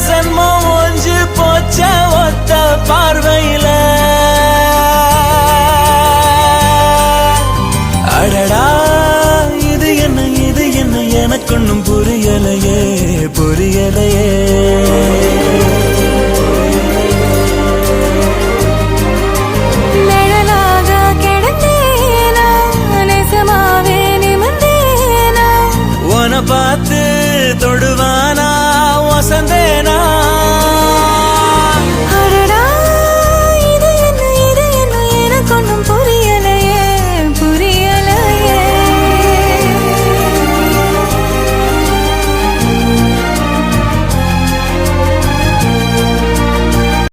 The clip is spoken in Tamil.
சன்மம் ஒன்று போச்ச ஒத்த பார்வையில. அடடா இது என்ன இது என்ன? எனக்கொன்னும் புரியலையே புரியலையே. பார்த்து தொடுவானா?